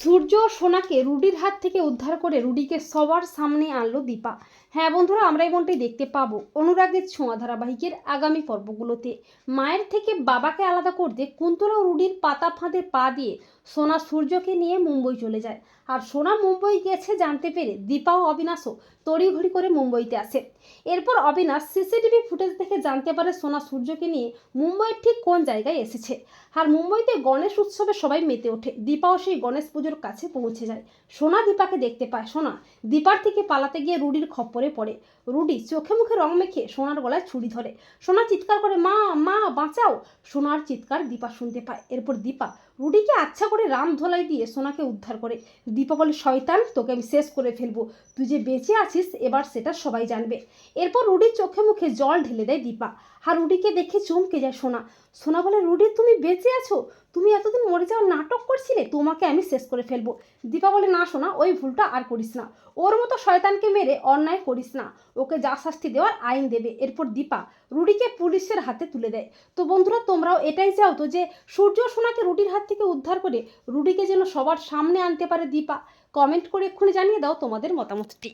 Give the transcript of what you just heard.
সূর্য সোনাকে রুডির হাত থেকে উদ্ধার করে রুডিকে সবার সামনে আনলো দীপা। হ্যাঁ বন্ধুরা, আমরা এমনটাই দেখতে পাবো অনুরাগের ছোঁয়া ধারাবাহিকের আগামী পর্বগুলোতে। মায়ের থেকে বাবাকে আলাদা করতে কুন্তলা রুডির পাতা ফাঁদে পা দিয়ে সোনা সূর্যকে নিয়ে মুম্বই চলে যায়। আর সোনা মুম্বই গেছে জানতে পেরে দীপা ও অবিনাশও তড়িঘড়ি করে মুম্বইতে আসে। এরপর অবিনাশ সিসিটিভি ফুটেজ দেখে জানতে পারে সোনা সূর্যকে নিয়ে মুম্বইয়ের ঠিক কোন জায়গায় এসেছে। আর মুম্বইতে গণেশ উৎসবে সবাই মেতে ওঠে। দীপাও সেই গণেশ পুজোর কাছে পৌঁছে যায়। সোনা দীপাকে দেখতে পায় সোনা। দীপার থেকে পালাতে গিয়ে রুডির খপ্পরে পড়ে। রুডি চোখে মুখে রং মেখে সোনার গলায় ছুরি ধরে। সোনা চিৎকার করে, মা মা বাঁচাও। সোনার চিৎকার দীপা শুনতে পায়। এরপর দীপা, রুডিকে আচ্ছা করে রাম ধোলাই দিয়ে সোনাকে উদ্ধার করে। দীপা বলে, শয়তান, তোকে আমি শেষ করে ফেলব। তুই যে বেঁচে আছিস, এবার সেটা সবাই জানবে। এরপর রুডির চোখে মুখে জল ঢেলে দেয় দীপা। আর রুডিকে দেখে চমকে যায় সোনা। সোনা বলে, রুডি, তুমি বেঁচে আছো? তুমি এতদিন মরে যাওয়ার নাটক করছিলে? তোমাকে আমি শেষ করে ফেলব। দীপা বলে, না সোনা, ওই ভুলটা আর করিস না। ওর মতো শয়তানকে মেরে অন্যায় করিস না। ওকে যা শাস্তি দেওয়ার আইন দেবে। এরপর দীপা, রুডিকে পুলিশের হাতে তুলে দেয়। তো বন্ধুরা, তোমরাও এটাই চাও তো যে সূর্য সোনাকে রুটির হাত থেকে উদ্ধার করে রুটিকে যেন সবার সামনে আনতে পারে দীপা। কমেন্ট করে এক্ষুনি জানিয়ে দাও তোমাদের মতামতটি।